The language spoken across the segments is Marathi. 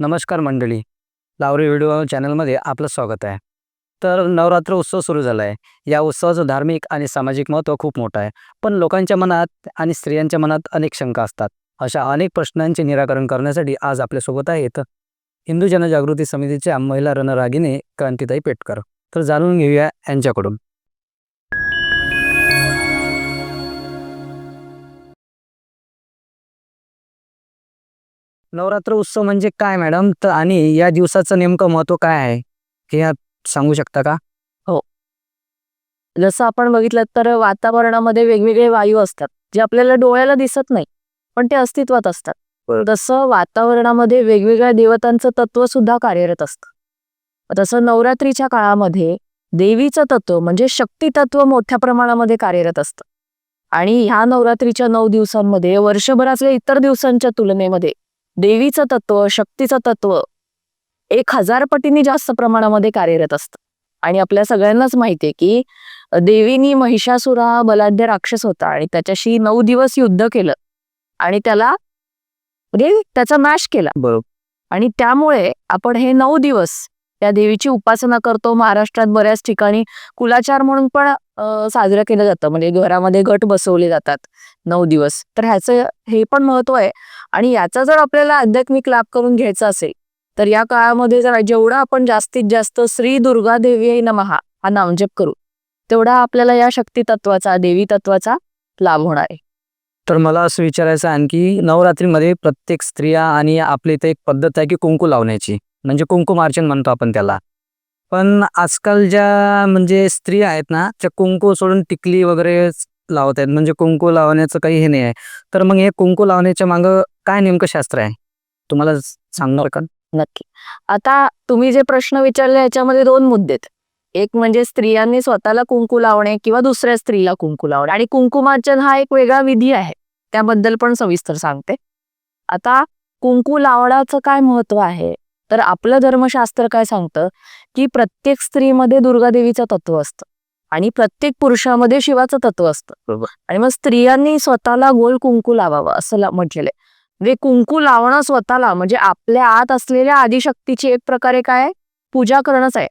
नमस्कार मंडळी. लावरी व्हिडिओ चॅनलमध्ये आपलं स्वागत आहे. तर नवरात्र उत्सव सुरू झाला आहे या उत्सवाचं धार्मिक आणि सामाजिक महत्त्व खूप मोठं आहे. पण लोकांच्या मनात आणि स्त्रियांच्या मनात अनेक शंका असतात. अशा अनेक प्रश्नांचे निराकरण करण्यासाठी आज आपल्यासोबत आहेत हिंदू जनजागृती समितीच्या महिला रणरागिने क्रांतिताई पेटकर. तर जाणून घेऊया यांच्याकडून. नवरात्र उत्सव म्हणजे काय मॅडम? तर आणि या दिवसाचं नेमकं महत्त्व काय आहे? हे आप सांगू शकता का? जसं आपण बघितलं तर वातावरणामध्ये वेगवेगळे वायू असतात जे आपल्याला डोळ्याला दिसत नाही पण ते अस्तित्वात असतात. तसं वातावरणामध्ये वेगवेगळ्या देवतांचं तत्व सुद्धा कार्यरत असतं. तसं नवरात्रीच्या काळामध्ये देवीचं तत्व म्हणजे शक्ती तत्व मोठ्या प्रमाणामध्ये कार्यरत असतं. आणि ह्या नवरात्रीच्या नऊ दिवसांमध्ये वर्षभरातल्या इतर दिवसांच्या तुलनेमध्ये देवीचं तत्व शक्तीचं तत्व एक हजार पटींनी जास्त प्रमाणामध्ये कार्यरत असतं. आणि आपल्या सगळ्यांनाच माहितीये की देवीनी महिषासुरा बलाढ्य राक्षस होता आणि त्याच्याशी नऊ दिवस युद्ध केलं. आणि त्याला म्हणजे त्याचा नाश केला. बरोबर. आणि त्यामुळे आपण हे नऊ दिवस त्या देवीची उपासना करतो. महाराष्ट्रात बऱ्याच ठिकाणी कुलाचार म्हणून पण साजरं केलं जातं. म्हणजे घरामध्ये गट बसवले जातात. नऊ दिवस. तर ह्याचं हे पण महत्त्व आहे. आणि याचा जर आपल्याला आध्यात्मिक लाभ करून घ्यायचा असेल तर या काळामध्ये जर जेवढा आपण जास्तीत जास्त श्री दुर्गा देवी नमहा हा नामजप करू तेवढा आपल्याला या शक्ती तत्वाचा देवी तत्वाचा लाभ होणार आहे. तर मला असं विचारायचं आणखी नवरात्रीमध्ये प्रत्येक स्त्रिया आणि आपल्या इथे एक पद्धत आहे की कुंकू लावण्याची. म्हणजे कुंकुमार्चन म्हणतो आपण त्याला. पण आजकाल ज्या म्हणजे स्त्रिया आहेत ना त्या कुंकू सोडून टिकली वगैरे लावत आहेत म्हणजे कुंकू लावण्याचं काही हे नाही आहे. तर मग हे कुंकू लावण्याच्या मागं काय नेमकं शास्त्र आहे? तुम्हाला सांगणार का? नक्की. आता तुम्ही जे प्रश्न विचारले याच्यामध्ये दोन मुद्दे आहेत. एक म्हणजे स्त्रियांनी स्वतःला कुंकू लावणे किंवा दुसऱ्या स्त्रीला कुंकू लावणे. आणि कुंकुमार्चन हा एक वेगळा विधी आहे. त्याबद्दल पण सविस्तर सांगते. आता कुंकू लावण्याचं काय महत्त्व आहे? तर आपलं धर्मशास्त्र काय सांगतं? की प्रत्येक स्त्रीमध्ये दुर्गादेवीचं तत्व असतं. आणि प्रत्येक पुरुषामध्ये शिवाचं तत्व असतं. आणि मग स्त्रियांनी स्वतःला गोल कुंकू लावावं असं म्हटलेलं आहे. म्हणजे कुंकू लावणं स्वतःला म्हणजे आपल्या आत असलेल्या आदिशक्तीची एक प्रकारे काय? पूजा करणंच आहे.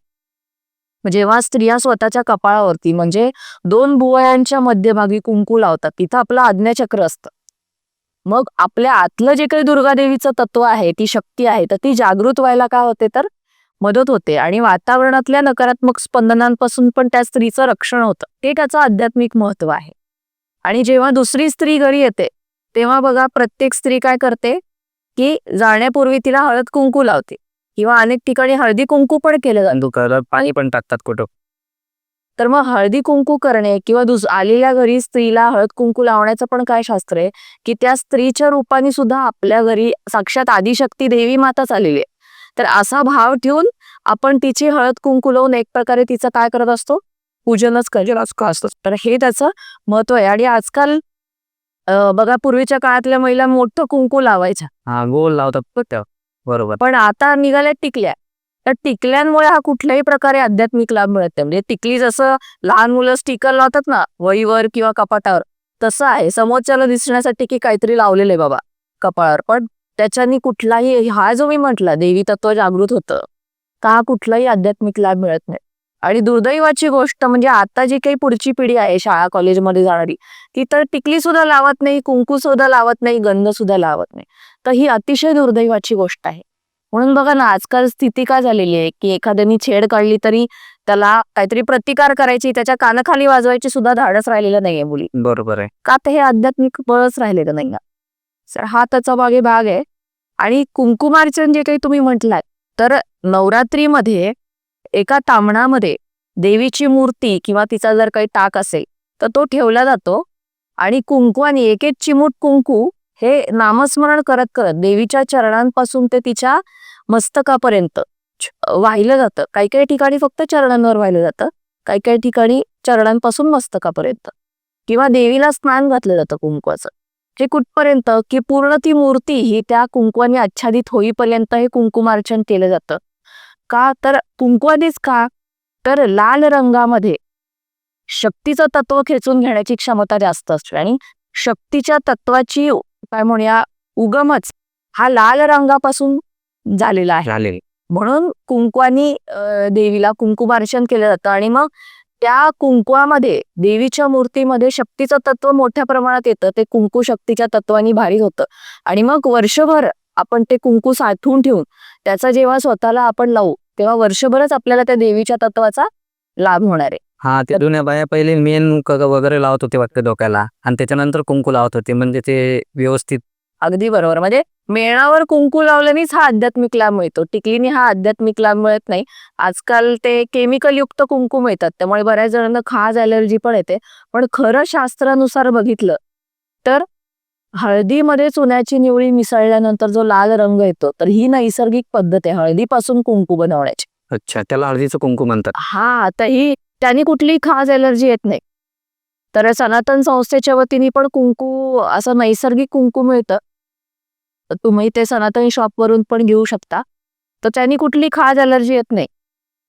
जेव्हा स्त्रिया स्वतःच्या कपाळावरती म्हणजे दोन भुवयांच्या मध्यभागी कुंकू लावतात तिथं आपलं आज्ञाचक्र असतं. मग आपल्या आतलं जे काही दुर्गादेवीचं तत्व आहे ती शक्ती आहे तर ती जागृत व्हायला काय होते तर? मदत होते आणि वातावरणातल्या नकारात्मक स्पंदनांपासून पण त्या स्त्रीचं रक्षण होतं. ते त्याचं आध्यात्मिक महत्त्व आहे. आणि जेव्हा दुसरी स्त्री घरी येते तेव्हा बघा प्रत्येक स्त्री काय करते की जाण्यापूर्वी तिला हळद कुंकू लावते किंवा अनेक ठिकाणी हळदी कुंकू पण केलं जातं. पाणी पण टाकतात कुठं. तर मग हळदी कुंकू करणे किंवा दुस आलेल्या घरी स्त्रीला हळद कुंकू लावण्याचं पण काय शास्त्र आहे की त्या स्त्रीच्या रूपाने सुद्धा आपल्या घरी साक्षात आदिशक्ती देवी माताच आलेली आहे. तर असा भाव ठेवून आपण तिची हळद कुंकू लावून एक प्रकारे तिचं काय करत असतो? पूजनच करत असतो. तर हे त्याचं महत्त्व आहे. आणि आजकाल बघा पूर्वीच्या काळातल्या महिला मोठं कुंकू लावायच्या. हा गोल लावतात बरोबर. पण आता निघाल्या टिकल्या. तर टिकल्यांमुळे हा कुठल्याही प्रकारे आध्यात्मिक लाभ मिळत नाही. म्हणजे टिकली जसं लहान मुलं स्टिकर लावतात ना वहीवर किंवा कपाटावर तसं आहे. समोरच्याला दिसण्यासाठी की काहीतरी लावलेलं आहे बाबा कपाळावर. पण त्याच्यानी कुठलाही हा जो मी म्हटला देवी तत्व जागृत होतं तर हा कुठलाही आध्यात्मिक लाभ मिळत नाही. आणि दुर्दैवाची गोष्ट म्हणजे आता जी काही पुढची पिढी आहे शाळा कॉलेजमध्ये जाणारी ती तर टिकली सुद्धा लावत नाही कुंकू सुद्धा लावत नाही गंध सुद्धा लावत नाही. तर ही अतिशय दुर्दैवाची गोष्ट आहे. म्हणून बघा ना आजकाल स्थिती काय झालेली आहे की एखाद्यानी छेड काढली तरी त्याला काहीतरी प्रतिकार करायची त्याच्या कानाखाली वाजवायची सुद्धा धाडस राहिलेलं नाहीये मुली. बरोबर आहे. का तर हे आध्यात्मिक बळच राहिलेलं नाही तर हा त्याचा मागे भाग आहे. आणि कुंकुमार्चन जे काही तुम्ही म्हटलात तर नवरात्रीमध्ये एका तामणामध्ये देवीची मूर्ती किंवा तिचा जर काही टाक असेल तर तो ठेवला जातो. आणि कुंकू आणि एक एक चिमूट कुंकू हे नामस्मरण करत करत देवीच्या चरणांपासून ते तिच्या मस्तकापर्यंत वाहिलं जातं. काही काही ठिकाणी फक्त चरणांवर वाहिलं जातं. काही काही ठिकाणी चरणांपासून मस्तकापर्यंत. किंवा देवीला स्नान घातलं जातं कुंकवाचं. जे कुठपर्यंत की पूर्ण ती मूर्ती ही त्या कुंकवाने आच्छादित होईपर्यंत हे कुंकुमार्चन केलं जातं. का? तर कुंकवानेच का? तर लाल रंगामध्ये शक्तीचं तत्व खेचून घेण्याची क्षमता जास्त असते आणि शक्तीच्या तत्वाची काय म्हणूया उगमच हा लाल रंगापासून झालेला आहे. म्हणून कुंकवानी देवीला कुंकुमार्चन केलं जातं आणि मग त्या कुंकवामध्ये देवीच्या मूर्तीमध्ये शक्तीचं तत्व मोठ्या प्रमाणात येतं. ते कुंकू शक्तीच्या तत्वानी भारी होतं. आणि मग वर्षभर आपण ते कुंकू साठवून ठेवून त्याचा जेव्हा स्वतःला आपण लावू तेव्हा वर्षभरच आपल्याला त्या देवीच्या तत्वाचा लाभ होणार आहे. हा ते जुन्या बाया पहिले मेन वगैरे लावत होते वाटतं डोक्याला. आणि त्याच्यानंतर कुंकू लावत होते. म्हणजे ते व्यवस्थित अगदी बरोबर. म्हणजे मेणावर कुंकू लावल्यानेच हा आध्यात्मिक लाभ मिळतो. टिकलीने हा आध्यात्मिक लाभ मिळत नाही. आजकाल ते केमिकल युक्त कुंकू मिळतात. त्यामुळे बऱ्याच जणांना खाज अलर्जी पण येते. पण खरं शास्त्रानुसार बघितलं तर हळदीमध्ये चुन्याची निवळी मिसळल्यानंतर जो लाल रंग येतो तर ही नैसर्गिक पद्धत आहे. हळदीपासून कुंकू बनवण्याची. अच्छा. त्याला हळदीचं कुंकू म्हणतात. हा. आता ही त्यांनी कुठली खाज एलर्जी येत नाही. तर सनातन संस्थेच्या वतीने पण कुंकू असं नैसर्गिक कुंकू मिळतं. तर तुम्ही ते सनातन शॉपवरून पण घेऊ शकता. तर त्यांनी कुठली खाज एलर्जी येत नाही.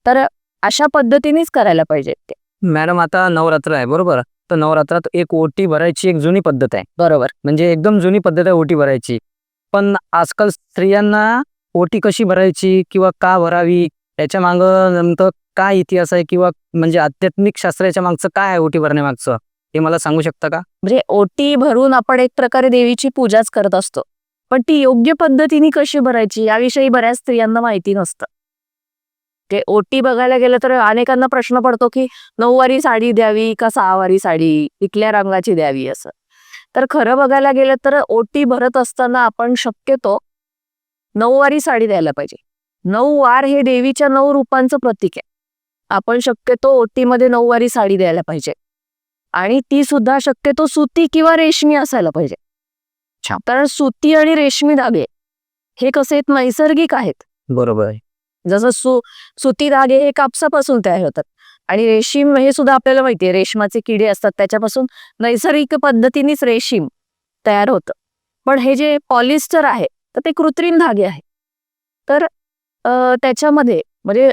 तर अशा पद्धतीनेच करायला पाहिजे ते. मॅडम आता नवरात्र आहे बरोबर? तर नवरात्रात एक ओटी भरायची एक जुनी पद्धत आहे. बरोबर. म्हणजे एकदम जुनी पद्धत आहे ओटी भरायची. पण आजकाल स्त्रियांना ओटी कशी भरायची किंवा का भरावी याच्या मागं नंतर काय इतिहास आहे किंवा म्हणजे आध्यात्मिक शास्त्राच्या मागचं काय आहे ओटी भरण्यामागचं? हे मला सांगू शकता का? म्हणजे ओटी भरून आपण एक प्रकारे देवीची पूजाच करत असतो. पण ती योग्य पद्धतीने कशी भरायची याविषयी बऱ्याच स्त्रियांना माहिती नसतं. ते ओटी बघायला गेलं तर अनेकांना प्रश्न पडतो की नऊवारी साडी द्यावी का सहावारी साडी? कुठल्या रंगाची द्यावी असं. तर खरं बघायला गेलं तर ओटी भरत असताना आपण शक्यतो नऊवारी साडी द्यायला पाहिजे. नऊ वार हे देवीच्या नऊ रूपांचं प्रतीक आहे. आपण शक्यतो ओटीमध्ये नऊवारी साडी द्यायला पाहिजे. आणि ती सुद्धा शक्यतो सुती किंवा रेशमी असायला पाहिजे. कारण सुती आणि रेशमी धागे हे कसे आहेत नैसर्गिक आहेत. बरोबर. आहे जसं सु सुती धागे हे कापसापासून तयार होतात. आणि रेशीम हे सुद्धा आपल्याला माहितीये रेशमाचे किडे असतात त्याच्यापासून नैसर्गिक पद्धतीनेच रेशीम तयार होतं. पण हे जे पॉलिस्टर आहे तर ते कृत्रिम धागे आहे तर त्याच्यामध्ये म्हणजे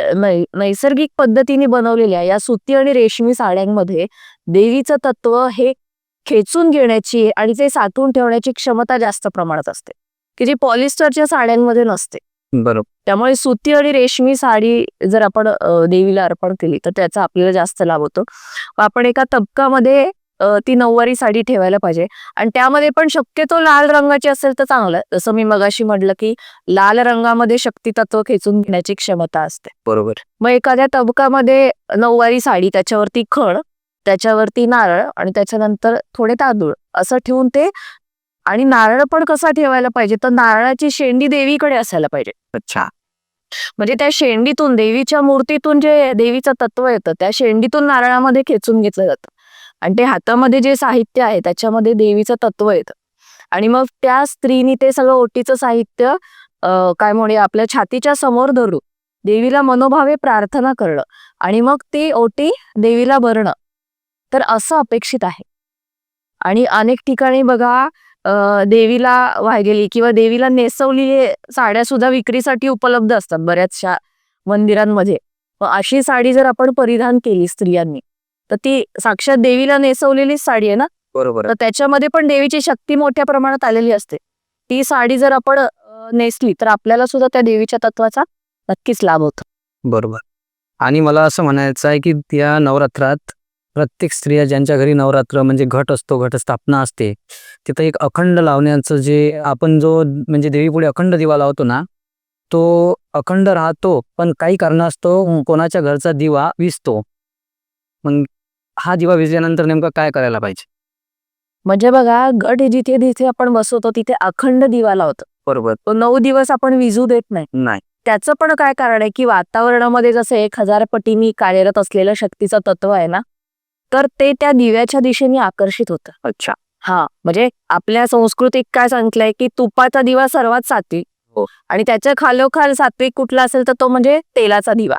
नैसर्गिक पद्धतीने बनवलेल्या या सुती आणि रेशमी साड्यांमध्ये देवीचं तत्व हे खेचून घेण्याची आणि ते साठवून ठेवण्याची क्षमता जास्त प्रमाणात असते की जी पॉलिस्टरच्या साड्यांमध्ये नसते. बरोबर त्यामुळे सुती आणि रेशमी साडी जर आपण देवीला अर्पण केली तर त्याचा आपल्याला जास्त लाभ होतो. आपण एका तबकामध्ये ती नऊवारी साडी ठेवायला पाहिजे. आणि त्यामध्ये पण शक्यतो लाल रंगाची असेल तर चांगलं. जसं मी मगाशी म्हटलं की लाल रंगामध्ये शक्ती तत्व खेचून घेण्याची क्षमता असते. बरोबर. मग एखाद्या तबकामध्ये नऊवारी साडी त्याच्यावरती खण त्याच्यावरती नारळ आणि त्याच्यानंतर थोडे तांदूळ असं ठेवून ते आणि नारळ पण कसा ठेवायला पाहिजे? तर नारळाची शेंडी देवीकडे असायला पाहिजे. अच्छा. म्हणजे त्या शेंडीतून देवीच्या मूर्तीतून जे देवीचं तत्व येतं त्या शेंडीतून नारळामध्ये खेचून घेतलं जातं. आणि ते हातामध्ये जे साहित्य आहे त्याच्यामध्ये देवीचं तत्व येतं. आणि मग त्या स्त्रीनी ते सगळं ओटीचं साहित्य काय म्हणूया आपल्या छातीच्या समोर धरून देवीला मनोभावे प्रार्थना करणं. आणि मग ती ओटी देवीला भरणं. तर असं अपेक्षित आहे. आणि अनेक ठिकाणी बघा देवीला वाहिलेली किंवा देवीला नेसवलेली साड्या सुद्धा विक्रीसाठी उपलब्ध असतात बऱ्याचशा मंदिरांमध्ये. अशी साडी जर आपण परिधान केली स्त्रियांनी तर ती साक्षात देवीला नेसवलेलीच साडी आहे ना? बरोबर तर त्याच्यामध्ये पण देवीची शक्ती मोठ्या प्रमाणात आलेली असते. ती साडी जर आपण नेसली तर आपल्याला सुद्धा त्या देवीच्या तत्वाचा नक्कीच लाभ होतो. बरोबर. आणि मला असं म्हणायचं आहे की त्या नवरात्रात प्रत्येक स्त्रिया ज्यांच्या घरी नवरात्र म्हणजे घट असतो घटस्थापना असते तिथं एक अखंड लावण्याचं जे आपण जो म्हणजे देवीपुढे अखंड दिवा लावतो ना तो अखंड राहतो पण काही कारणास्तव कोणाच्या घरचा दिवा विजतो मग हा दिवा विजल्यानंतर नेमकं काय करायला पाहिजे? म्हणजे बघा गट जिथे जिथे आपण बसवतो तिथे अखंड दिवा लावतो. बरोबर. तो नऊ दिवस आपण विजू देत नाही. नाही. त्याचं पण काय कारण आहे की वातावरणामध्ये जसं एक हजार पटीनी कार्यरत असलेलं शक्तीचं तत्व आहे ना तर ते त्या दिव्याच्या दिशेने आकर्षित होतं. अच्छा. हा म्हणजे आपल्या संस्कृतीत काय सांगितलंय की तुपाचा दिवा सर्वात सात्विक. हो. आणि त्याच्या खालोखाल सात्विक कुठला असेल तर तो म्हणजे तेलाचा दिवा.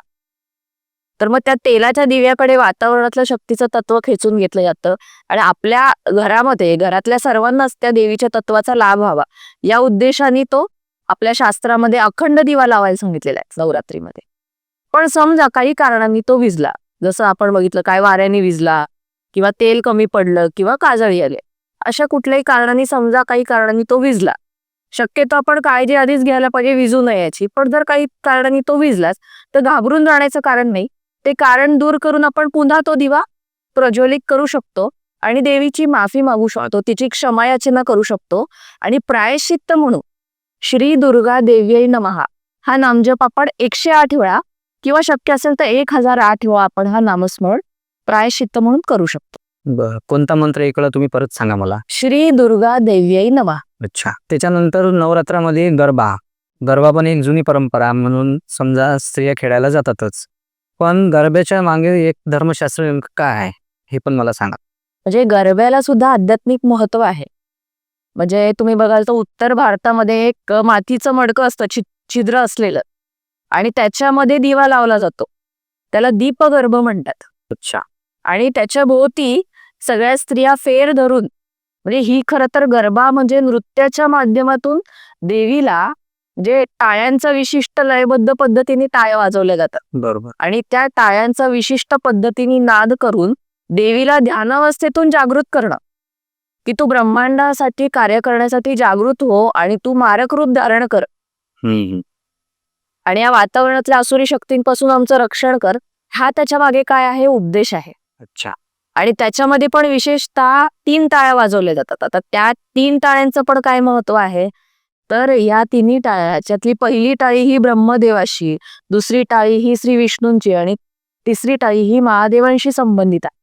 तर मग त्या तेलाच्या दिव्याकडे वातावरणातलं शक्तीचं तत्व खेचून घेतलं जातं. आणि आपल्या घरामध्ये घरातल्या सर्वांनाच त्या देवीच्या तत्वाचा लाभ व्हावा. या उद्देशाने तो आपल्या शास्त्रामध्ये अखंड दिवा लावायला सांगितलेला आहे नवरात्रीमध्ये. पण समजा काही कारणांनी तो विजला जसं आपण बघितलं काय वाऱ्याने विजला किंवा तेल कमी पडलं किंवा काजळी आले. अशा कुठल्याही कारणाने समजा काही कारणाने तो विजला शक्यतो आपण काळजी आधीच घ्यायला पाहिजे विजू नये याची पण जर काही कारणाने तो विजलाच तर घाबरून जाण्याचं कारण नाही. ते कारण दूर करून आपण पुन्हा तो दिवा प्रज्वलित करू शकतो आणि देवीची माफी मागू शकतो तिची क्षमायाचना करू शकतो आणि प्रायश्चित्त म्हणून श्री दुर्गा देवी नमहा हा नामजप आपण एकशे आठ वेळा किंवा शक्य असेल तर एक हजार आठ वेळा आपण हा नामस्मरण प्रायश्चित्त म्हणून करू शकतो. बर कोणता मंत्र इकडं तुम्ही परत सांगा मला? श्री दुर्गा देव्यै नमः. अच्छा. त्याच्यानंतर नवरात्रामध्ये गरबा. गरबा पण एक जुनी परंपरा म्हणून समजा स्त्रिया खेळायला जातातच. पण गरब्याच्या मागे एक धर्मशास्त्र नेमकं काय आहे? हे पण मला सांगा. म्हणजे गरब्याला सुद्धा आध्यात्मिक महत्त्व आहे. म्हणजे तुम्ही बघाल तर उत्तर भारतामध्ये एक मातीचं मडकं असतं छिद्र असलेलं. आणि त्याच्यामध्ये दिवा लावला जातो. त्याला दीपगर्भ म्हणतात. अच्छा. आणि त्याच्या भोवती सगळ्या स्त्रिया फेर धरून म्हणजे ही खरं तर गरबा म्हणजे नृत्याच्या माध्यमातून देवीला जे टाळ्यांचा विशिष्ट लयबद्ध पद्धतीने टाळ्या वाजवल्या जातात. बरोबर. आणि त्या टाळ्यांचा विशिष्ट पद्धतीने नाद करून देवीला ध्यानावस्थेतून जागृत करणं. की तू ब्रह्मांडासाठी कार्य करण्यासाठी जागृत हो आणि तू मारक रूप धारण कर. आणि या वातावरणातल्या असुरी शक्तींपासून आमचं रक्षण कर. हा त्याच्यामागे काय आहे? उपदेश आहे. अच्छा. आणि त्याच्यामध्ये पण विशेषतः तीन टाळ्या वाजवल्या जातात. आता त्या तीन टाळ्यांचं पण काय महत्त्व आहे? तर या तिन्ही टाळ्याच्यातली पहिली टाळी ही ब्रह्मदेवाशी दुसरी टाळी ही श्री विष्णूंची आणि तिसरी टाळी ही महादेवांशी संबंधित आहे.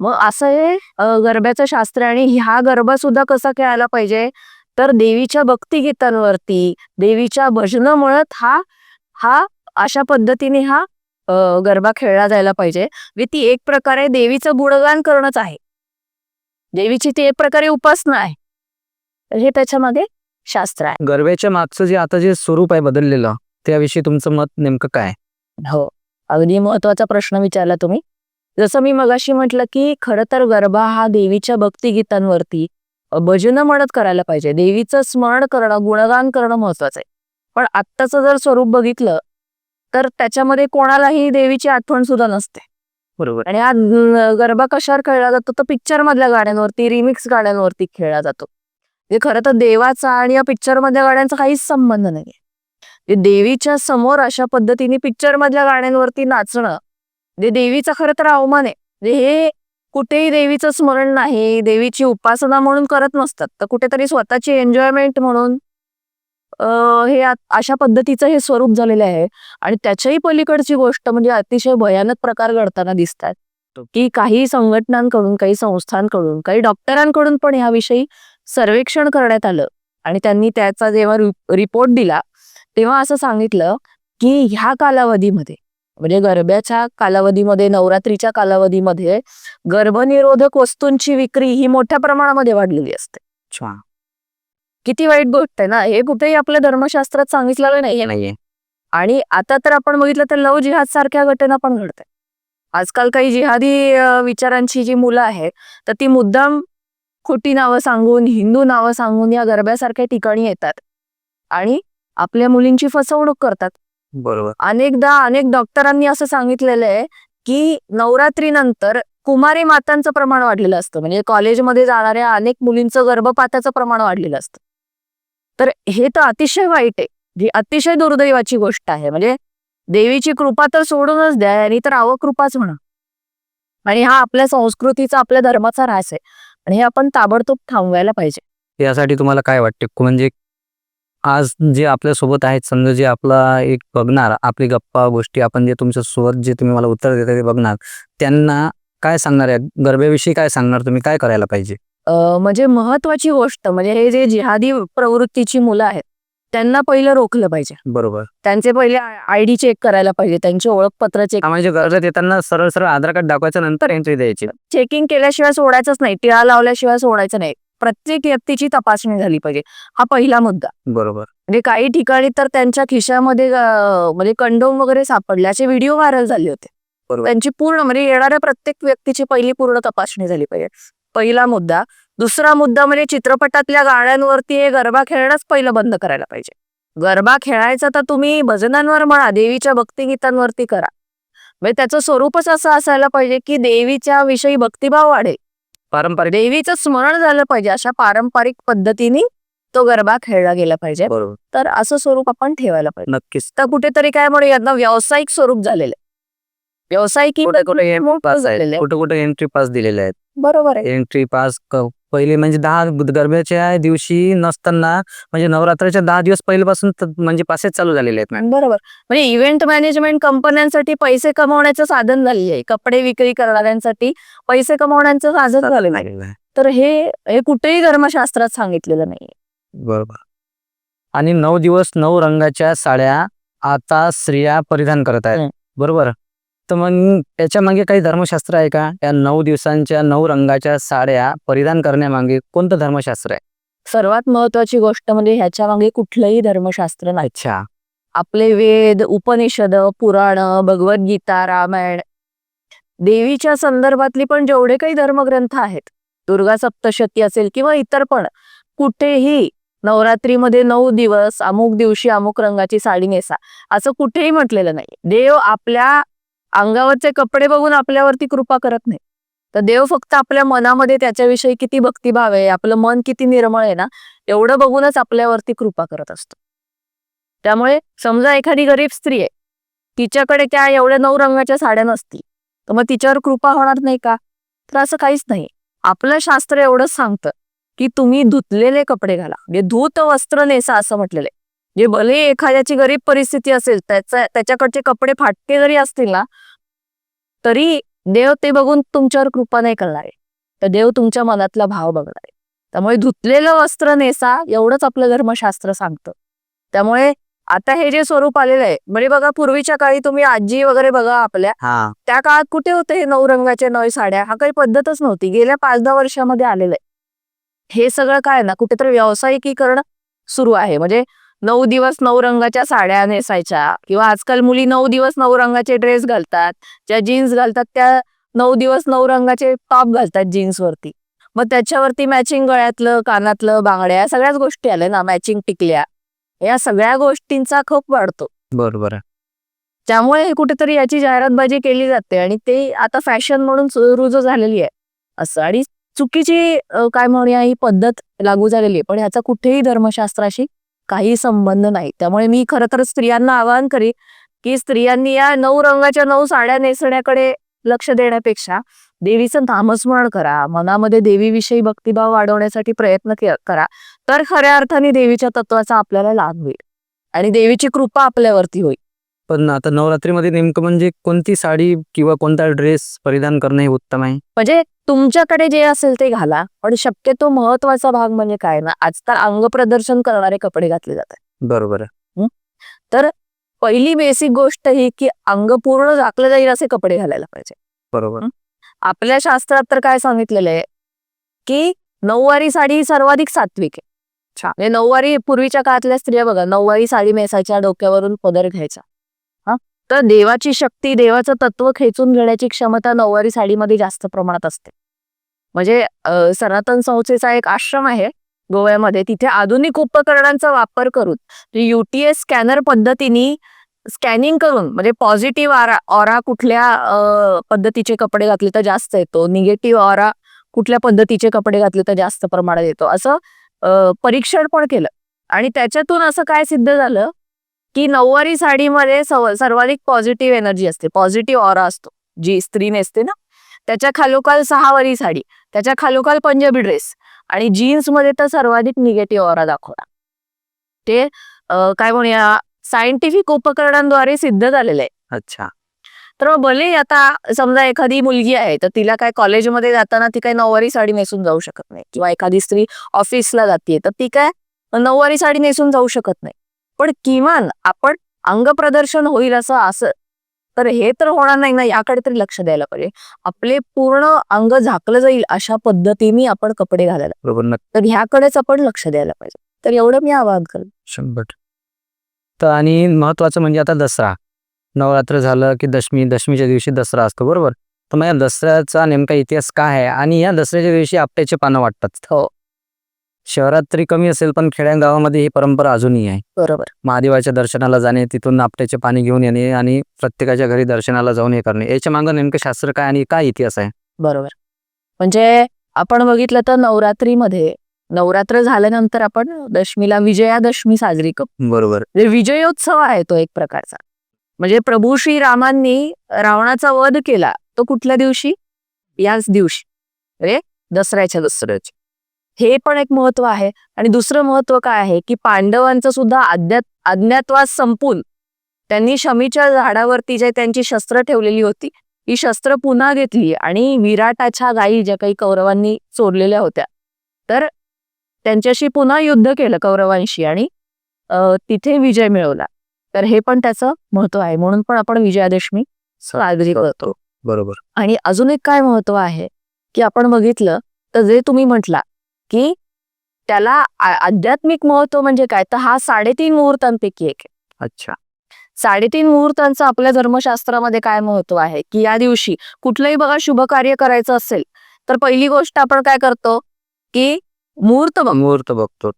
मग असं हे गरब्याचं शास्त्र आणि हा गरबा सुद्धा कसा खेळायला पाहिजे? तर देवीच्या भक्तिगीतांवरती देवीच्या भजनं म्हणत हा हा अशा पद्धतीने हा गरबा खेळला जायला पाहिजे. ती एक प्रकारे देवीचं गुणगान करणंच आहे. देवीची ती एक प्रकारे उपासना आहे. हे त्याच्यामध्ये शास्त्र आहे. गरब्याच्या मागचं जे आता जे स्वरूप आहे बदललेलं त्याविषयी तुमचं मत नेमकं काय हो. अगदी महत्त्वाचा प्रश्न विचारला तुम्ही. जसं मी मगाशी म्हटलं की खरं तर गरबा हा देवीच्या भक्तिगीतांवरती भजनं म्हणत करायला पाहिजे. देवीचं स्मरण करणं गुणगान करणं महत्वाचं आहे. पण आत्ताचं जर स्वरूप बघितलं तर त्याच्यामध्ये कोणालाही देवीची आठवण सुद्धा नसते. बरोबर. आणि हा न- गरबा कशावर खेळला जातो तर पिक्चर मधल्या गाण्यांवरती रिमिक्स गाण्यांवरती खेळला जातो. म्हणजे खरं तर देवाचा आणि या पिक्चर मधल्या गाण्यांचा काहीच संबंध नाहीये. देवीच्या समोर अशा पद्धतीने पिक्चर मधल्या गाण्यांवरती नाचणं म्हणजे देवीचा खरं तर अवमान आहे. हे कुठेही देवीचं स्मरण नाही देवीची उपासना म्हणून करत नसतात. तर कुठेतरी स्वतःची एन्जॉयमेंट म्हणून हे अशा पद्धतीचं हे स्वरूप झालेलं आहे. आणि त्याच्याही पलीकडची गोष्ट म्हणजे अतिशय भयानक प्रकार घडताना दिसतात. की काही संघटनांकडून काही संस्थांकडून काही डॉक्टरांकडून पण याविषयी सर्वेक्षण करण्यात आलं. आणि त्यांनी त्याचा जेव्हा रिपोर्ट दिला तेव्हा असं सांगितलं की ह्या कालावधीमध्ये म्हणजे गरब्याच्या कालावधीमध्ये नवरात्रीच्या कालावधीमध्ये गर्भनिरोधक वस्तूंची विक्री ही मोठ्या प्रमाणामध्ये वाढलेली असते. किती वाईट गोष्ट आहे ना हे कुठेही आपल्या धर्मशास्त्रात सांगितलेलं नाहीये नाहीये. आणि आता तर आपण बघितलं तर लव जिहाद सारख्या घटना पण घडतात आजकाल काही जिहादी विचारांची जी मुलं आहेत तर ती मुद्दाम खोटी नावं सांगून हिंदू नावं सांगून या गरब्यासारख्या ठिकाणी येतात. आणि आपल्या मुलींची फसवणूक करतात. बरोबर. अनेकदा अनेक डॉक्टरांनी असं सांगितलेलं आहे की नवरात्रीनंतर कुमारी मातांचं प्रमाण वाढलेलं असतं. म्हणजे कॉलेजमध्ये जाणाऱ्या अनेक मुलींचं गर्भपाताचं प्रमाण वाढलेलं असतं. तर हे तर अतिशय वाईट आहे. जी अतिशय दुर्दैवाची गोष्ट आहे. म्हणजे देवीची कृपा तर सोडूनच द्या आणि तर अवकृपाच म्हणा. आणि हा आपल्या संस्कृतीचा आपल्या धर्माचा रास आहे. आणि हे आपण ताबडतोब थांबवायला पाहिजे. यासाठी तुम्हाला काय वाटते? म्हणजे आज जे आपल्यासोबत आहेत समजा जे आपला एक बघणार आपली गप्पा गोष्टी आपण जे तुमच्यासोबत जे तुम्ही मला उत्तर देता ते बघणार त्यांना काय सांगणार आहे? गरब्याविषयी काय सांगणार तुम्ही? काय करायला पाहिजे? म्हणजे महत्वाची गोष्ट म्हणजे हे जे जिहादी प्रवृत्तीची मुलं आहेत त्यांना पहिलं रोखलं पाहिजे. बरोबर. त्यांचे पहिले आय डी चेक करायला पाहिजे त्यांचे ओळखपत्र चेक म्हणजे गरज येताना सरळ सरळ आधार कार्ड दाखवायचं नंतर एंट्री द्यायची. चेकिंग केल्याशिवाय सोडायचंच नाही टिळा लावल्याशिवाय सोडायचं नाही. प्रत्येक व्यक्तीची तपासणी झाली पाहिजे. हा पहिला मुद्दा. बरोबर. म्हणजे काही ठिकाणी तर त्यांच्या खिशामध्ये अं, म्हणजे कंडोम वगैरे सापडल्याचे व्हिडिओ व्हायरल झाले होते. बरोबर. त्यांची पूर्ण म्हणजे येणाऱ्या प्रत्येक व्यक्तीची पहिली पूर्ण तपासणी झाली पाहिजे. पहिला मुद्दा. दुसरा मुद्दा म्हणजे चित्रपटातल्या गाण्यांवरती हे गरबा खेळणंच पहिलं बंद करायला पाहिजे. गरबा खेळायचा तर तुम्ही भजनांवर म्हणा देवीच्या भक्तिगीतांवरती करा. म्हणजे त्याचं स्वरूपच असं असायला पाहिजे की देवीच्या विषयी भक्तिभाव वाढेल. पारंपरिक देवीचं स्मरण झालं पाहिजे अशा पारंपरिक पद्धतीने तो गरबा खेळला गेला पाहिजे. बरोबर. तर असं स्वरूप आपण ठेवायला पाहिजे. नक्कीच. तर कुठेतरी काय म्हणूया ना व्यावसायिक स्वरूप झालेलं आहे. व्यावसायिक कुठे कुठे एंट्री पास झालेलं आहे. आहे कुठे कुठे एंट्री पास दिलेले आहेत. बरोबर आहे. एंट्री पास पहिले म्हणजे दहा गरब्याच्या दिवशी नसताना म्हणजे नवरात्राच्या दहा दिवस पहिल्यापासून त- म्हणजे पासेस चालू झालेले आहेत मॅम. बरोबर. म्हणजे इव्हेंट मॅनेजमेंट कंपन्यांसाठी पैसे कमवण्याचं साधन झालेलं आहे. कपडे विक्री करणाऱ्यांसाठी पैसे कमवण्याचं साधन झालेलं आहे. तर हे हे कुठेही धर्मशास्त्रात सांगितलेलं नाही बरोबर. आणि नऊ दिवस नऊ रंगाच्या साड्या आता स्त्रिया परिधान करत आहेत. बरोबर? तर मग याच्या मागे काही धर्मशास्त्र आहे का? या नऊ दिवसांच्या नऊ रंगाच्या साड्या परिधान करण्यामागे कोणतं धर्मशास्त्र आहे? सर्वात महत्वाची गोष्ट म्हणजे ह्याच्या मागे कुठलंही धर्मशास्त्र नाही. अच्छा. आपले वेद उपनिषद पुराण भगवद्गीता रामायण देवीच्या संदर्भातली पण जेवढे काही धर्मग्रंथ आहेत दुर्गा सप्तशती असेल किंवा इतर पण कुठेही नवरात्रीमध्ये नऊ दिवस अमुक दिवशी अमुक रंगाची साडी नेसा असं कुठेही म्हटलेलं नाही. देव आपल्या अंगावरचे कपडे बघून आपल्यावरती कृपा करत नाही. तर देव फक्त आपल्या मनामध्ये त्याच्याविषयी किती भक्तिभाव आहे आपलं मन किती निर्मळ आहे ना एवढं बघूनच आपल्यावरती कृपा करत असतो. त्यामुळे समजा एखादी गरीब स्त्री आहे तिच्याकडे त्या एवढ्या नऊ रंगाच्या साड्या नसतील तर मग तिच्यावर कृपा होणार नाही का? तर असं काहीच नाही. आपलं शास्त्र एवढंच सांगतं की तुम्ही धुतलेले कपडे घाला. म्हणजे धूत वस्त्र नेसा असं म्हटलेलं आहे. जे भले एखाद्याची गरीब परिस्थिती असेल त्याचा त्याच्याकडचे कपडे फाटके जरी असतील ना तरी देव ते बघून तुमच्यावर कृपा नाही करणार. आहे तर देव तुमच्या मनातला भाव बघणार. आहे त्यामुळे धुतलेलं वस्त्र नेसा एवढंच आपलं धर्मशास्त्र सांगतं. त्यामुळे आता हे जे स्वरूप आलेलं आहे म्हणजे बघा पूर्वीच्या काळी तुम्ही आजी वगैरे बघा आपल्या त्या काळात कुठे होते हे नऊ रंगाच्या नऊ साड्या? हा काही पद्धतच नव्हती. गेल्या पाच दहा वर्षामध्ये आलेलं आहे. हे सगळं काय ना कुठेतरी व्यावसायिकीकरण सुरू आहे. म्हणजे नऊ दिवस नऊ रंगाच्या साड्या नेसायच्या. किंवा आजकाल मुली नऊ दिवस नऊ रंगाचे ड्रेस घालतात. ज्या जीन्स घालतात त्या नऊ दिवस नऊ रंगाचे टॉप घालतात जीन्सवरती मग त्याच्यावरती मॅचिंग गळ्यातलं कानातलं बांगड्या या सगळ्याच गोष्टी आल्या ना मॅचिंग टिकल्या. या सगळ्या गोष्टींचा खप वाढतो. बरोबर त्यामुळे हे कुठेतरी याची जाहिरातबाजी केली जाते आणि ते आता फॅशन म्हणून रुजू झालेली आहे. असं आणि चुकीची काय म्हणूया ही पद्धत लागू झालेली आहे. पण ह्याचा कुठेही धर्मशास्त्राशी काही संबंध नाही. त्यामुळे मी खरं तर स्त्रियांना आवाहन करी की स्त्रियांनी या नऊ रंगाच्या नऊ साड्या नेसण्याकडे लक्ष देण्यापेक्षा देवीचं नामस्मरण करा. मनामध्ये देवीविषयी भक्तिभाव वाढवण्यासाठी प्रयत्न करा. तर खऱ्या अर्थाने देवीच्या तत्वाचा आपल्याला लाभ होईल आणि देवीची कृपा आपल्यावरती होईल. पण आता नवरात्रीमध्ये नेमकं म्हणजे कोणती साडी किंवा कोणता ड्रेस परिधान करणं हे उत्तम आहे? म्हणजे तुमच्याकडे जे असेल ते घाला. पण शक्यतो महत्त्वाचा भाग म्हणजे काय ना आजकाल अंग प्रदर्शन करणारे कपडे घातले जातात. बरोबर पहिली बेसिक गोष्ट ही की अंग पूर्ण झाकलं जाईल असे कपडे घालायला पाहिजे. बरोबर. आपल्या शास्त्रात तर काय सांगितलेलं आहे की नऊवारी साडी ही सर्वाधिक सात्विक आहे. म्हणजे नऊवारी पूर्वीच्या काळातल्या स्त्रिया बघा नऊवारी साडी नेसायच्या डोक्यावरून पदर घ्यायचा. हा? तर देवाची शक्ती देवाचं तत्व खेचून घेण्याची क्षमता नऊवारी साडीमध्ये जास्त प्रमाणात असते. म्हणजे सनातन संस्थेचा एक आश्रम आहे गोव्यामध्ये. तिथे आधुनिक उपकरणांचा वापर करून युटीएस स्कॅनर पद्धतीने स्कॅनिंग करून म्हणजे पॉझिटिव्ह ऑरा ऑरा कुठल्या पद्धतीचे कपडे घातले तर जास्त येतो. निगेटिव्ह ऑरा कुठल्या पद्धतीचे कपडे घातले तर जास्त प्रमाणात येतो. असं परीक्षण पण केलं. आणि त्याच्यातून असं काय सिद्ध झालं की नऊवारी साडीमध्ये सर्वाधिक पॉझिटिव्ह एनर्जी असते. पॉझिटिव्ह ऑरा असतो. जी स्त्री नेसते ना त्याच्या खालोखाल सहावारी साडी त्याच्या खालोखाल पंजाबी ड्रेस आणि जीन्समध्ये तर सर्वाधिक निगेटिव्ह ऑरा दाखवला. ते काय म्हणूया सायंटिफिक उपकरणांद्वारे सिद्ध झालेलं आहे. अच्छा. तर मग भले आता समजा एखादी मुलगी आहे तर तिला काय कॉलेजमध्ये जाताना ती काय नऊवारी साडी नेसून जाऊ शकत नाही. किंवा एखादी स्त्री ऑफिसला जाते तर ती काय नऊवारी साडी नेसून जाऊ शकत नाही. पण किमान आपण अंग प्रदर्शन होईल असं असं तर हे तर होणार नाही ना याकडे तरी लक्ष द्यायला पाहिजे. आपले पूर्ण अंग झाकलं जाईल अशा पद्धतीने आपण कपडे घालायला बरोबर नक्की. तर ह्याकडेच आपण लक्ष द्यायला पाहिजे. तर एवढं मी आवाहन करेन. शंभर तर आणि महत्वाचं म्हणजे आता दसरा. नवरात्र झालं की दशमी दशमीच्या दिवशी दसरा असतो बरोबर? तर मग या दसऱ्याचा नेमका इतिहास काय आहे? आणि या दसऱ्याच्या दिवशी आपट्याचे पानं वाटतात. हो. शहरात तरी कमी असेल पण खेड्या गावामध्ये ही परंपरा अजूनही आहे. बरोबर. महादेवाच्या दर्शनाला जाणे तिथून आपट्याचे पाणी घेऊन येणे आणि प्रत्येकाच्या घरी दर्शनाला जाऊन हे करणे. याच्या मागं नेमकं शास्त्र काय आणि काय इतिहास आहे? बरोबर. म्हणजे आपण बघितलं तर नवरात्रीमध्ये नवरात्र झाल्यानंतर आपण दशमीला विजयादशमी साजरी करतो बरोबर. म्हणजे विजयोत्सव आहे तो एक प्रकारचा. म्हणजे प्रभू श्रीरामांनी रावणाचा वध केला तो कुठल्या दिवशी? याच दिवशी. म्हणजे दसऱ्याच्या दसऱ्याची हे पण एक महत्त्व आहे. आणि दुसरं महत्त्व काय आहे की पांडवांचं सुद्धा अज्ञात अज्ञातवास संपून त्यांनी शमीच्या झाडावरती जे त्यांची शस्त्र ठेवलेली होती ही शस्त्र पुन्हा घेतली आणि विराटाच्या गायी ज्या काही कौरवांनी चोरलेल्या होत्या. तर त्यांच्याशी पुन्हा युद्ध केलं कौरवांशी आणि तिथे विजय मिळवला. तर हे पण त्याचं महत्त्व आहे. म्हणून पण आपण विजयादशमी साजरी करतो. बरोबर. आणि अजून एक काय महत्त्व आहे की आपण बघितलं तर जे तुम्ही म्हटला की त्याला आध्यात्मिक महत्त्व म्हणजे काय? तर हा साडेतीन मुहूर्तांपैकी एक आहे. अच्छा. साडेतीन मुहूर्तांचं आपल्या धर्मशास्त्रामध्ये काय महत्त्व आहे? की या दिवशी कुठलंही बघा शुभ कार्य करायचं असेल तर पहिली गोष्ट आपण काय करतो? की मुहूर्त बघ मुहूर्त बघतो.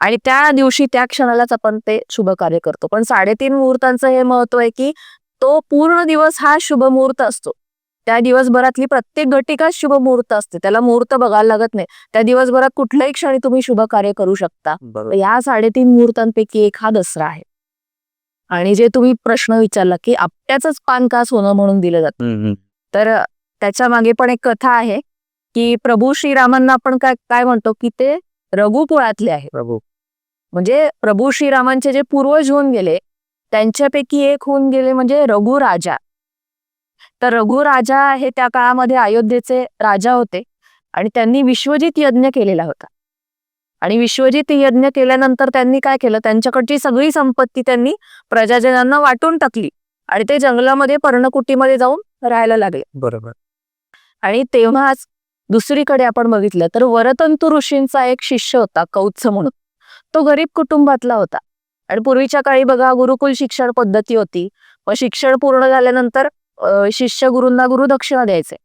आणि त्या दिवशी त्या क्षणालाच आपण ते शुभ कार्य करतो. पण साडेतीन मुहूर्तांचं हे महत्त्व आहे की तो पूर्ण दिवस हा शुभ मुहूर्त असतो. त्या दिवसभरातली प्रत्येक घटिका शुभ मुहूर्त असते. त्याला मुहूर्त बघायला लागत नाही. त्या दिवसभरात कुठल्याही क्षणी तुम्ही शुभ कार्य करू शकता. या साडेतीन मुहूर्तांपैकी एक हा दसरा आहे. आणि जे तुम्ही प्रश्न विचारला की आपट्याच पान का सोनं म्हणून दिलं जातं. तर त्याच्यामागे पण एक कथा आहे की प्रभू श्रीरामांना आपण काय काय म्हणतो की ते रघुकुळातले आहे प्रभू. म्हणजे प्रभू श्रीरामांचे जे पूर्वज होऊन गेले त्यांच्यापैकी एक होऊन गेले म्हणजे रघुराजा. तर रघुराजा हे त्या काळामध्ये अयोध्येचे राजा होते आणि त्यांनी विश्वजित यज्ञ केलेला होता. आणि विश्वजित यज्ञ केल्यानंतर त्यांनी काय केलं? त्यांच्याकडची सगळी संपत्ती त्यांनी प्रजाजनांना वाटून टाकली आणि ते जंगलामध्ये पर्णकुटीमध्ये जाऊन राहायला लागले. बरोबर. आणि तेव्हाच दुसरीकडे आपण बघितलं तर वरतंतू ऋषींचा एक शिष्य होता कौत्स म्हणून. तो गरीब कुटुंबातला होता. आणि पूर्वीच्या काळी बघा गुरुकुल शिक्षण पद्धती होती. मग शिक्षण पूर्ण झाल्यानंतर शिष्य गुरूंना गुरुदक्षिणा द्यायचे.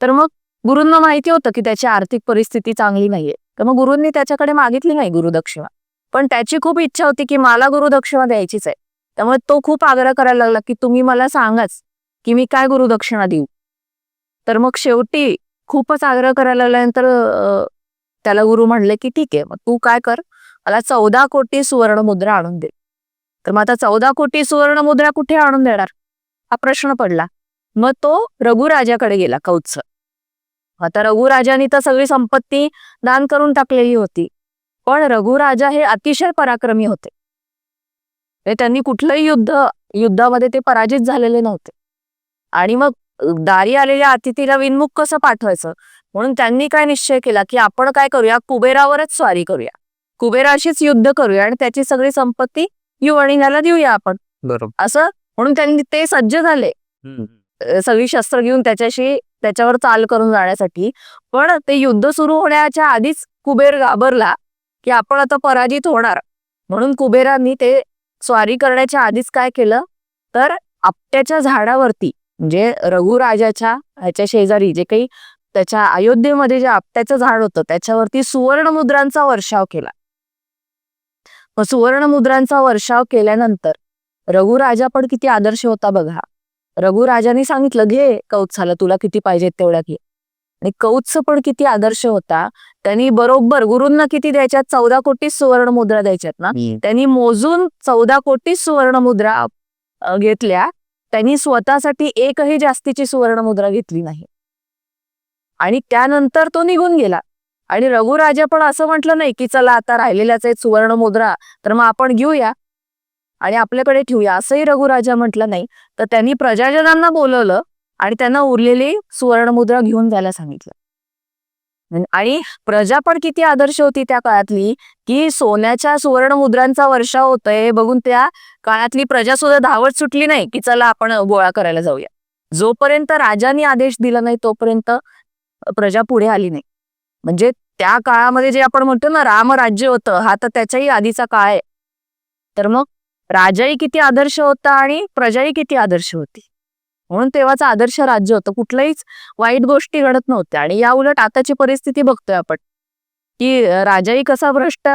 तर मग गुरूंना माहिती होतं की त्याची आर्थिक परिस्थिती चांगली नाहीये. तर मग गुरूंनी त्याच्याकडे मागितली नाही गुरुदक्षिणा पण त्याची खूप इच्छा होती की मला गुरुदक्षिणा द्यायचीच आहे. त्यामुळे तो खूप आग्रह करायला लागला की तुम्ही मला सांगाच की मी काय गुरुदक्षिणा देऊ. तर मग शेवटी खूपच आग्रह करायला लागल्यानंतर त्याला गुरु म्हणले की ठीक आहे मग तू काय कर मला चौदा कोटी सुवर्ण मुद्रा आणून दे. तर मग आता चौदा कोटी सुवर्ण मुद्रा कुठे आणून देणार? हा प्रश्न पडला. मग तो रघुराजाकडे गेला कौत्स आता रघुराजानी तर सगळी संपत्ती दान करून टाकलेली होती. पण रघुराजा हे अतिशय पराक्रमी होते. त्यांनी कुठलंही युद्ध युद्धामध्ये ते पराजित झालेले नव्हते. आणि मग दारी आलेल्या अतिथीला विनमुख कसं पाठवायचं? म्हणून त्यांनी काय निश्चय केला की आपण काय करूया? कुबेरावरच स्वारी करूया. कुबेराशीच युद्ध करूया आणि त्याची सगळी संपत्ती युवणीला देऊया आपण. बरोबर. असं म्हणून त्यांनी ते सज्ज झाले. सगळी शस्त्र घेऊन त्याच्याशी त्याच्यावर चाल करून जाण्यासाठी. पण ते युद्ध सुरू होण्याच्या आधीच कुबेर घाबरला की आपण आता पराजित होणार. म्हणून कुबेरांनी ते स्वारी करण्याच्या आधीच काय केलं? तर आपट्याच्या झाडावरती म्हणजे रघुराजाच्या ह्याच्या शेजारी जे काही त्याच्या अयोध्येमध्ये जे आपट्याचं झाड होतं त्याच्यावरती सुवर्ण मुद्रांचा वर्षाव केला. मग सुवर्ण मुद्रांचा वर्षाव केल्यानंतर रघुराजा पण किती आदर्श होता बघा. रघुराजाने सांगितलं घे कौत्साला तुला किती पाहिजेत तेवढ्या घे. आणि कौत्स पण किती आदर्श होता. त्यांनी बरोबर गुरूंना किती द्यायच्यात? चौदा कोटी सुवर्ण मुद्रा द्यायच्यात ना. त्यांनी मोजून चौदा कोटी सुवर्ण मुद्रा घेतल्या. त्यांनी स्वतःसाठी एकही जास्तीची सुवर्ण मुद्रा घेतली नाही. आणि त्यानंतर तो निघून गेला. आणि रघुराजा पण असं म्हटलं नाही की चला आता राहिलेल्याच आहेत सुवर्ण मुद्रा तर मग आपण घेऊया. आणि आपल्याकडे ठेवूया. असंही रघुराजा म्हटलं नाही तर त्यांनी प्रजाजनांना बोलवलं आणि त्यांना उरलेली सुवर्णमुद्रा घेऊन जायला सांगितलं. आणि- प्रजा पण किती आदर्श होती त्या काळातली की सोन्याच्या सुवर्ण मुद्रांचा वर्षाव होतोय बघून त्या काळातली प्रजा सुद्धा धावत सुटली नाही की चला आपण गोळा करायला जाऊया. जोपर्यंत राजांनी आदेश दिला नाही तोपर्यंत प्रजा पुढे आली नाही. म्हणजे त्या काळामध्ये जे आपण म्हणतो ना रामराज्य होतं हा तर त्याच्याही आधीचा काळ आहे. तर मग राजाही किती आदर्श होता आणि प्रजाही किती आदर्श होती. म्हणून तेव्हाचं आदर्श राज्य होतं. कुठल्याहीच वाईट गोष्टी घडत नव्हत्या. आणि या उलट आताची परिस्थिती बघतोय आपण. की राजाही कसा भ्रष्ट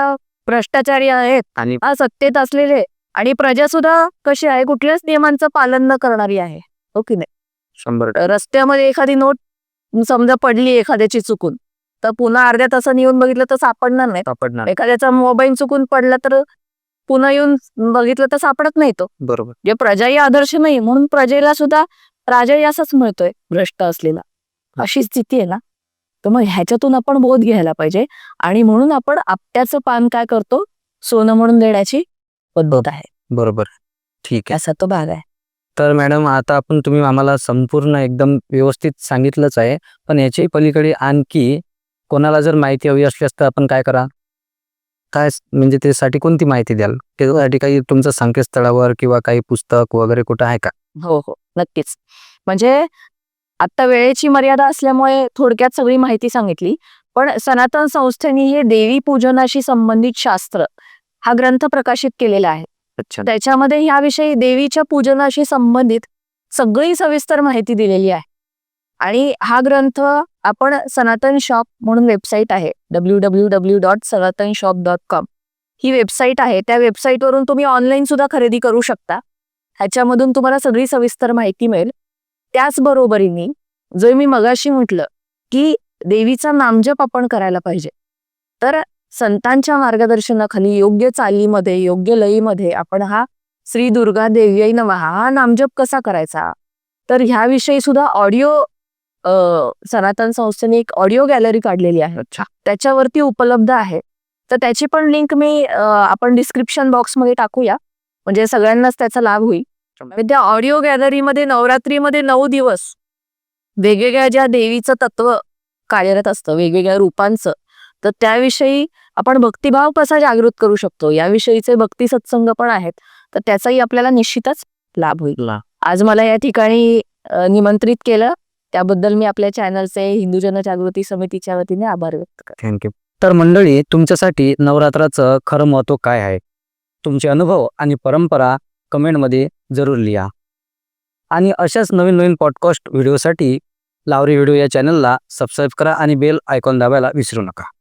भ्रष्टाचारी आहेत आणि सत्तेत असलेले. आणि प्रजा सुद्धा कशी आहे? कुठल्याच नियमांचं पालन न करणारी आहे. हो की नाही? शंभर. रस्त्यामध्ये एखादी नोट समजा पडली एखाद्याची चुकून तर पुन्हा अर्ध्या तासाने येऊन बघितलं तर सापडणार नाही. सापडणार एखाद्याचा मोबाईल चुकून पडला तर पुन्हा येऊन बघितलं तर सापडत नाही तो. बरोबर. जे प्रजाही आदर्श नाही म्हणून प्रजेला सुद्धा राजाही असाच मिळतोय भ्रष्ट असलेला. अशी स्थिती आहे ना. तर मग ह्याच्यातून आपण बोध घ्यायला पाहिजे आणि म्हणून आपण आपट्याचं पान काय करतो? सोनं म्हणून देण्याची पद्धत आहे. बरोबर. ठीक आहे. असा तो भाग आहे. तर मॅडम आता आपण तुम्ही आम्हाला संपूर्ण एकदम व्यवस्थित सांगितलंच आहे. पण याच्याही पलीकडे आणखी कोणाला जर माहिती हवी असल्यास तर आपण काय करा? काय म्हणजे त्यासाठी कोणती माहिती द्याल? त्यासाठी काही तुमचं संकेतस्थळावर किंवा काही पुस्तक वगैरे कुठं आहे का? हो हो. नक्कीच. म्हणजे आता वेळेची मर्यादा असल्यामुळे थोडक्यात सगळी माहिती सांगितली. पण सनातन संस्थेने हे देवी पूजनाशी संबंधित शास्त्र हा ग्रंथ प्रकाशित केलेला आहे. अच्छा. त्याच्यामध्ये ह्याविषयी देवीच्या पूजनाशी संबंधित सगळी सविस्तर माहिती दिलेली आहे. आणि हा ग्रंथ आपण सनातन शॉप म्हणून वेबसाईट आहे W W W dot Sanatan shop dot com ही वेबसाईट आहे त्या वेबसाईटवरून तुम्ही ऑनलाईन सुद्धा खरेदी करू शकता. ह्याच्यामधून तुम्हाला सगळी सविस्तर माहिती मिळेल. त्याचबरोबरीने जो मी मगाशी म्हटलं की देवीचा नामजप आपण करायला पाहिजे. तर संतांच्या मार्गदर्शनाखाली योग्य चालीमध्ये योग्य लयीमध्ये आपण हा श्री दुर्गा देवी नवा हा नामजप कसा करायचा? तर ह्याविषयी सुद्धा ऑडिओ सनातन संस्थेने एक ऑडिओ गॅलरी काढलेली आहे. अच्छा. त्याच्यावरती उपलब्ध आहे. तर त्याची पण लिंक मी आपण डिस्क्रिप्शन बॉक्समध्ये टाकूया. म्हणजे सगळ्यांनाच त्याचा लाभ होईल. आणि त्या ऑडिओ गॅलरीमध्ये नवरात्रीमध्ये नऊ दिवस वेगवेगळ्या ज्या देवीचं तत्व कार्यरत असतं वेगवेगळ्या रूपांचं तर त्याविषयी आपण भक्तिभाव कसा जागृत करू शकतो? याविषयीचे भक्ती सत्संग पण आहेत. तर त्याचाही आपल्याला निश्चितच लाभ होईल. आज मला या ठिकाणी निमंत्रित केलं. त्याबद्दल मी आपल्या चॅनलचे हिंदू जनजागृती समितीच्या वतीने आभार व्यक्त थँक्यू तर मंडळी तुमच्यासाठी नवरात्राचं खरं महत्त्व काय आहे? तुमचे अनुभव आणि परंपरा कमेंटमध्ये जरूर लिहा. आणि अशाच नवीन नवीन पॉडकास्ट व्हिडिओसाठी लावरी व्हिडिओ या चॅनलला सबस्क्राईब करा आणि बेल आयकॉन दाबायला विसरू नका.